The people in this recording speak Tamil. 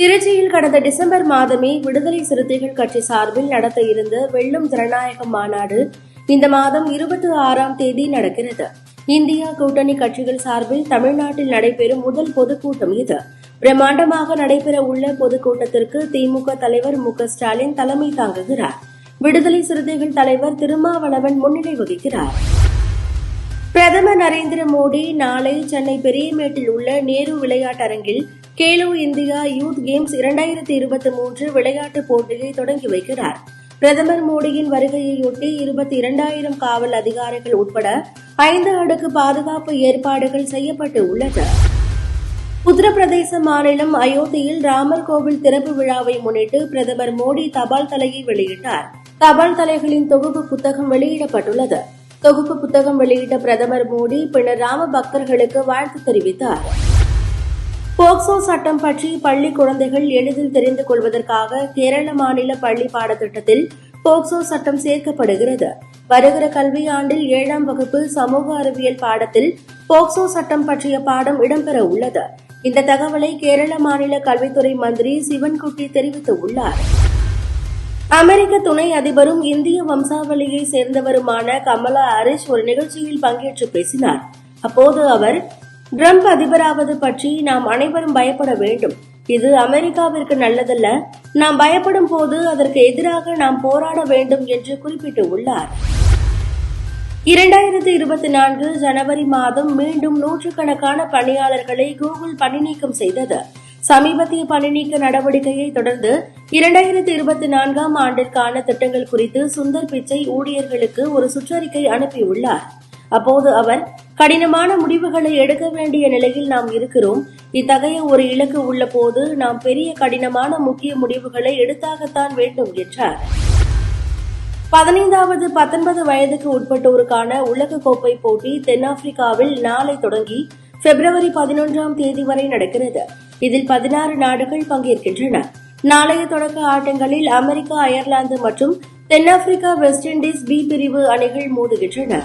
திருச்சியில் கடந்த டிசம்பர் மாதமே விடுதலை சிறுத்தைகள் கட்சி சார்பில் நடத்த இருந்த வெள்ளும் ஜனநாயக மாநாடு இந்த மாதம் இருபத்தி ஆறாம் தேதி நடக்கிறது. இந்தியா கூட்டணி கட்சிகள் சார்பில் தமிழ்நாட்டில் நடைபெறும் முதல் பொதுக்கூட்டம் இது. பிரம்மாண்டமாக நடைபெற உள்ள பொதுக்கூட்டத்திற்கு திமுக தலைவர் மு ஸ்டாலின் தலைமை தாங்குகிறார். விடுதலை சிறுத்தைகள் தலைவர் திருமாவளவன் முன்னிலை வகிக்கிறார். பிரதமர் நரேந்திர மோடி நாளை சென்னை பெரியமேட்டில் உள்ள நேரு விளையாட்டரங்கில் கேலோ இந்தியா யூத் கேம்ஸ் இரண்டாயிரத்தி இருபத்தி மூன்று விளையாட்டுப் போட்டியை தொடங்கி வைக்கிறார். பிரதமர் மோடியின் வருகையையொட்டி இருபத்தி இரண்டாயிரம் காவல் அதிகாரிகள் உட்பட ஐந்து அடுக்கு பாதுகாப்பு ஏற்பாடுகள் செய்யப்பட்டு உள்ளது. உத்தரப்பிரதேச மாநிலம் அயோத்தியில் ராமர் கோவில் திறப்பு விழாவை முன்னிட்டு பிரதமர் மோடி தபால் தலையை வெளியிட்டார். தபால் தலைகளின் தொகுப்பு புத்தகம் வெளியிடப்பட்டுள்ளது. தொகுப்பு புத்தகம் வெளியிட்ட பிரதமர் மோடி பின்னர் ராம பக்தர்களுக்கு வாழ்த்து தெரிவித்தார். போக்சோ சட்டம் பற்றி பள்ளி குழந்தைகள் எளிதில் தெரிந்து கொள்வதற்காக கேரள மாநில பள்ளி பாடத்திட்டத்தில் போக்சோ சட்டம் சேர்க்கப்படுகிறது. வருகிற கல்வியாண்டில் ஏழாம் வகுப்பு சமூக அறிவியல் பாடத்தில் போக்சோ சட்டம் பற்றிய பாடம் இடம்பெற உள்ளது. இந்த தகவலை கேரள மாநில கல்வித்துறை மந்திரி சிவன்குட்டி தெரிவித்துள்ளார். அமெரிக்க துணை அதிபரும் இந்திய வம்சாவளியை சேர்ந்தவருமான கமலா ஹாரிஸ் ஒரு நிகழ்ச்சியில் பங்கேற்று பேசினார். அப்போது அவர் ட்ரம்ப் அதிபராவது பற்றி நாம் அனைவரும் பயப்பட வேண்டும். இது அமெரிக்காவிற்கு நல்லதல்ல. நாம் பயப்படும் போது அதற்கு எதிராக நாம் போராட வேண்டும் என்று குறிப்பிட்டு உள்ளார். இரண்டாயிரத்தி இருபத்தி நான்கு ஜனவரி மாதம் மீண்டும் நூற்றுக்கணக்கான பணியாளர்களை கூகுள் பணிநீக்கம் செய்தது. சமீபத்திய பணிநீக்க நடவடிக்கையை தொடர்ந்து இரண்டாயிரத்தி இருபத்தி நான்காம் ஆண்டிற்கான திட்டங்கள் குறித்து சுந்தர் பிச்சை ஊழியர்களுக்கு ஒரு சுற்றறிக்கை அனுப்பியுள்ளார். அப்போது அவர் கடினமான முடிவுகளை எடுக்க வேண்டிய நிலையில் நாம் இருக்கிறோம். இத்தகைய ஒரு இலக்கு உள்ள போது நாம் பெரிய கடினமான முக்கிய முடிவுகளை எடுத்தாகத்தான் வேண்டும் என்றார். பதினைந்தாவது பத்தொன்பது வயதுக்கு உட்பட்டோருக்கான உலகக்கோப்பை போட்டி தென்னாப்பிரிக்காவில் நாளை தொடங்கி பிப்ரவரி பதினொன்றாம் தேதி வரை நடக்கிறது. இதில் பதினாறு நாடுகள் பங்கேற்கின்றன. நாளைய தொடக்க ஆட்டங்களில் அமெரிக்கா அயர்லாந்து மற்றும் தென்னாப்பிரிக்கா வெஸ்ட் இண்டீஸ் பி பிரிவு அணிகள் மோதுகின்றன.